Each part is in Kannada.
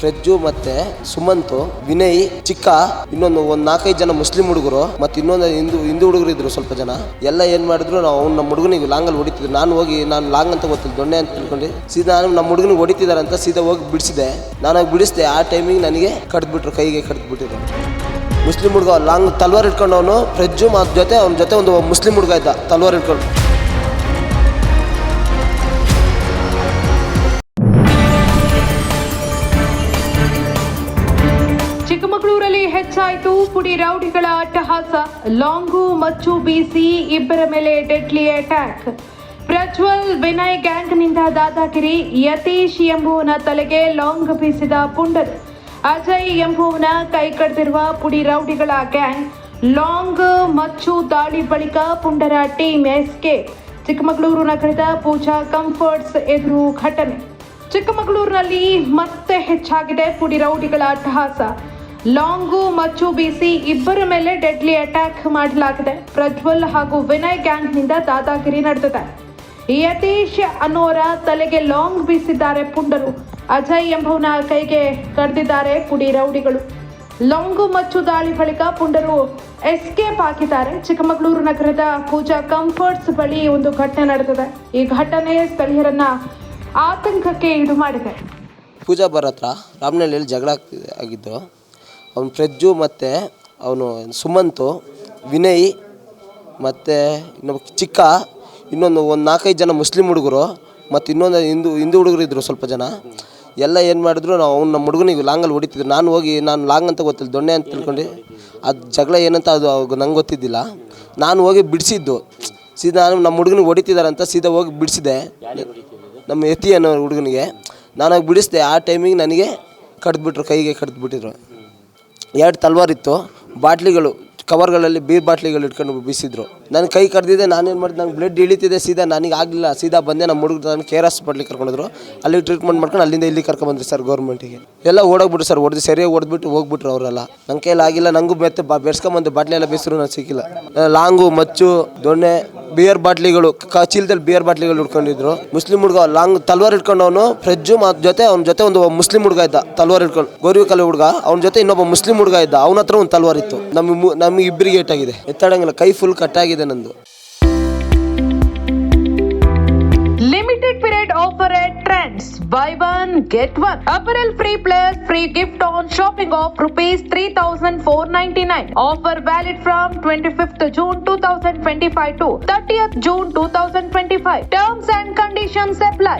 ಫ್ರೆಜ್ಜು ಮತ್ತೆ ಸುಮಂತು, ವಿನಯ್, ಚಿಕ್ಕ, ಇನ್ನೊಂದು ಒಂದ್ ನಾಲ್ಕೈದು ಜನ ಮುಸ್ಲಿಂ ಹುಡುಗರು ಮತ್ತೆ ಇನ್ನೊಂದು ಹಿಂದೂ ಹಿಂದೂ ಹುಡುಗರು ಇದ್ರು ಸ್ವಲ್ಪ ಜನ. ಎಲ್ಲ ಏನ್ ಮಾಡಿದ್ರು, ನಾವು ಅವ್ನು ನಮ್ಮ ಹುಡುಗನಿಗೆ ಲಾಂಗಲ್ಲಿ ಹೊಡಿತಿದ್ರು ನಾನು ಹೋಗಿ, ನಾನು ಲಾಂಗ್ ಅಂತ ಗೊತ್ತಿಲ್ಲ, ದೊಣ್ಣೆ ಅಂತ ತಿಳ್ಕೊಂಡು ಸೀದಾ ನಾನು ನಮ್ಮ ಹುಡುಗನಿಗೆ ಹೊಡಿತಿದ್ದಾರೆ ಅಂತ ಸೀದಾ ಹೋಗಿ ಬಿಡಿಸಿದೆ ನಾನು ಬಿಡಿಸಿದೆ, ಆ ಟೈಮಿಗೆ ನನಗೆ ಕಡ್ದ್ಬಿಟ್ರು ಕೈಗೆ ಕಡ್ದ್ಬಿಟ್ಟಿದ್ರು ಮುಸ್ಲಿಂ ಹುಡುಗ ಲಾಂಗ್ ತಲ್ವಾರ್ ಇಟ್ಕೊಂಡವನು ಅವನು ಫ್ರೆಜ್ಜು ಮಾತ್ ಜೊತೆ, ಅವನ ಜೊತೆ ಒಂದು ಮುಸ್ಲಿಂ ಹುಡುಗ ಇದ್ದ, ತಲ್ವಾರ್ ಇಟ್ಕೊಂಡು ಹೆಚ್ಚಾಯಿತು. ಪುಡಿ ರೌಡಿಗಳ ಅಟ್ಟಹಾಸ. ಲಾಂಗು, ಮಚ್ಚು ಬೀಸಿ, ಇಬ್ಬರ ಮೇಲೆ ಡೆಡ್ಲಿ ಅಟ್ಯಾಕ್. ಪ್ರಜ್ವಲ್, ವಿನಯ್ ಗ್ಯಾಂಗ್ನಿಂದ ದಾದಾಗಿರಿ. ಯತೀಶ್ ಎಂಬುವನ ತಲೆಗೆ ಲಾಂಗ್ ಬೀಸಿದ ಪುಂಡರ್ ಅಜಯ್ ಎಂಬುವನ ಕೈ ಕಡ್ದಿರುವ ಪುಡಿ ರೌಡಿಗಳ ಗ್ಯಾಂಗ್. ಲಾಂಗ್, ಮಚ್ಚು ದಾಳಿ ಬಳಿಕ ಪುಂಡರ ಟೀಮ್ ಎಸ್ಕೇಪ್ ಚಿಕ್ಕಮಗಳೂರು ನಗರದ ಪೂಜಾ ಕಂಫರ್ಟ್ಸ್ ಎದುರು ಘಟನೆ. ಚಿಕ್ಕಮಗಳೂರಿನಲ್ಲಿ ಮತ್ತೆ ಹೆಚ್ಚಾಗಿದೆ ಪುಡಿ ರೌಡಿಗಳ ಅಟ್ಟಹಾಸ. ಲಾಂಗು ಮಚ್ಚು ಬೀಸಿ ಇಬ್ಬರ ಮೇಲೆ ಡೆಡ್ಲಿ ಅಟ್ಯಾಕ್ ಮಾಡಲಾಗಿದೆ. ಪ್ರಜ್ವಲ್ ಹಾಗೂ ವಿನಯ್ ಗ್ಯಾಂಗ್ನಿಂದ ದಾದಾಗಿರಿ ನಡೆದಿದೆ. ಯತೀಶ್ ಅನ್ನೋರ ತಲೆಗೆ ಲಾಂಗ್ ಬೀಸಿದ್ದಾರೆ ಪುಂಡರು. ಅಜಯ್ ಎಂಬುವನ ಕೈಗೆ ಕಡ್ದಿದ್ದಾರೆ ಪುಡಿ ರೌಡಿಗಳು. ಲಾಂಗು ಮಚ್ಚು ದಾಳಿ ಬಳಿಕ ಪುಂಡರು ಎಸ್ಕೇಪ್ ಹಾಕಿದ್ದಾರೆ ಚಿಕ್ಕಮಗಳೂರು ನಗರದ ಪೂಜಾ ಕಂಫರ್ಟ್ಸ್ ಬಳಿ ಒಂದು ಘಟನೆ ನಡೆದಿದೆ. ಈ ಘಟನೆ ಸ್ಥಳೀಯರನ್ನ ಆತಂಕಕ್ಕೆ ಈಡು ಮಾಡಿದೆ. ಪೂಜಾ ಬರತ್ರ ರಾಮನಹಳ್ಳಿಯಲ್ಲಿ ಜಗಳ ಆಗಿದ್ದು ಅವನು ಫ್ರೆಜ್ಜು ಮತ್ತು ಅವನು ಸುಮಂತು, ವಿನಯ್ ಮತ್ತು ಇನ್ನೊಬ್ಬ ಚಿಕ್ಕ, ಇನ್ನೊಂದು ಒಂದು ನಾಲ್ಕೈದು ಜನ ಮುಸ್ಲಿಂ ಹುಡುಗರು ಮತ್ತು ಇನ್ನೊಂದು ಹಿಂದೂ ಹಿಂದೂ ಹುಡುಗರು ಇದ್ದರು ಸ್ವಲ್ಪ ಜನ. ಎಲ್ಲ ಏನು ಮಾಡಿದ್ರು ನಾವು ಅವ್ನು ನಮ್ಮ ಹುಡುಗನಿಗೆ ಲಾಂಗಲ್ಲಿ ಹೊಡಿತಿದ್ರು. ನಾನು ಹೋಗಿ, ನಾನು ಲಾಂಗ್ ಅಂತ ಗೊತ್ತಿಲ್ಲ, ದೊಣ್ಣೆ ಅಂತ ತಿಳ್ಕೊಂಡು. ಅದು ಜಗಳ ಏನಂತ ಅದು ಅವಾಗ ನಂಗೆ ಗೊತ್ತಿದ್ದಿಲ್ಲ. ನಾನು ಹೋಗಿ ಬಿಡಿಸಿದ್ದು. ಸೀದಾ ನಾನು ನಮ್ಮ ಹುಡುಗನಿಗೆ ಅಂತ ಸೀದಾ ಹೋಗಿ ಬಿಡಿಸಿದೆ. ನಮ್ಮ ಯತಿ ಅನ್ನೋ ಹುಡುಗನಿಗೆ ನಾನಾಗಿ ಬಿಡಿಸಿದೆ. ಆ ಟೈಮಿಗೆ ನನಗೆ ಕಡ್ದುಬಿಟ್ರು, ಕೈಗೆ ಕಡ್ದ್ಬಿಟ್ಟಿದ್ರು. ಎರಡು ತಲ್ವಾರ್ ಇತ್ತು. ಬಾಟ್ಲಿಗಳು, ಕವರ್ಗಳಲ್ಲಿ ಬೀರ್ ಬಾಟ್ಲಿಗಳು ಇಟ್ಕೊಂಡು ಬೀಸಿದ್ರು. ನನ್ನ ಕೈ ಕಡ್ದಿದೆ ನಾನೇನು ಮಾಡಿದೆ, ನಂಗೆ ಬ್ಲಡ್ ಇಳಿತಿದೆ, ಸೀದಾ ನನಗೆ ಆಗಲಿಲ್ಲ. ಸೀದಾ ಬಂದೆ ನಮ್ಮ ಹುಡುಗರು ನಾನು ಕೆ ಆರ್ ಹಾಸ್ಪಿಟ್ಲಿಗೆ ಕರ್ಕೊಂಡಿದ್ರು ಅಲ್ಲಿ ಟ್ರೀಟ್ಮೆಂಟ್ ಮಾಡ್ಕೊಂಡು ಅಲ್ಲಿಂದ ಇಲ್ಲಿ ಕರ್ಕೊಂಬಂದ್ರಿ ಸರ್ ಗೌರ್ಮೆಂಟಿಗೆ ಎಲ್ಲ ಓಡೋಗ್ಬಿಟ್ರು ಸರ್, ಹೊಡೆದು ಸರಿಯಾಗಿ ಹೊಡೆದ್ಬಿಟ್ಟು ಹೋಗ್ಬಿಟ್ರು ಅವರೆಲ್ಲ. ನನ್ನ ಕೈಯಲ್ಲಿ ಆಗಿಲ್ಲ ನನಗೂ ಬೆತ್ತೆ ಬಾ ಬೆಡ್ಸ್ಕೊಂಬಂದು ಬಾಟ್ಲಿ ಎಲ್ಲ ನಾನು ಸಿಕ್ಕಿಲ್ಲ. ಲಾಂಗು, ಮಚ್ಚು, ದೊಣ್ಣೆ, ಬಿಯರ್ ಬಾಟ್ಲಿಗಳು, ಕ ಬಿಯರ್ ಬಾಟ್ಲಿಗಳು ಹಿಡ್ಕೊಂಡಿದ್ರು ಮುಸ್ಲಿಂ ಹುಡುಗ ಲಾಂಗ್ ತಲ್ವಾರ್ ಹಿಡ್ಕೊಂಡು ಅವನು ಫ್ರಿಜ್ಜು ಮತ್ತು ಜೊತೆ ಅವನ ಜೊತೆ ಒಂದು ಮುಸ್ಲಿಂ ಹುಡುಗ ಇದ್ದ, ತಲ್ವಾರ್ ಹಿಡ್ಕೊಂಡು ಗೋರಿ ಕಲೆ ಹುಡುಗ, ಅವನ ಜೊತೆ ಇನ್ನೊಬ್ಬ ಮುಸ್ಲಿಂ ಹುಡುಗ ಇದ್ದ ಅವನ ಹತ್ರ ಒಂದು ತಲ್ವಾರ್ ಇತ್ತು. ನಮಗೆ ನಮಗೆ ಇಬ್ಬರಿಗೆ ಏಟಾಗಿದೆ. ಎತ್ತಾಡಂಗಿಲ್ಲ, ಕೈ ಫುಲ್ ಕಟ್ಟಾಗಿದೆ ನಂದು. Buy one, get one. Apparel free plus free gift on shopping of rupees 3499. Offer valid from 25th June 2025 to 30th June 2025. Terms and conditions apply.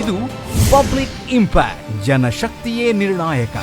ಇದು ಪಬ್ಲಿಕ್ ಇಂಪ್ಯಾಕ್ಟ್ ಜನಶಕ್ತಿಯೇ ನಿರ್ಣಾಯಕ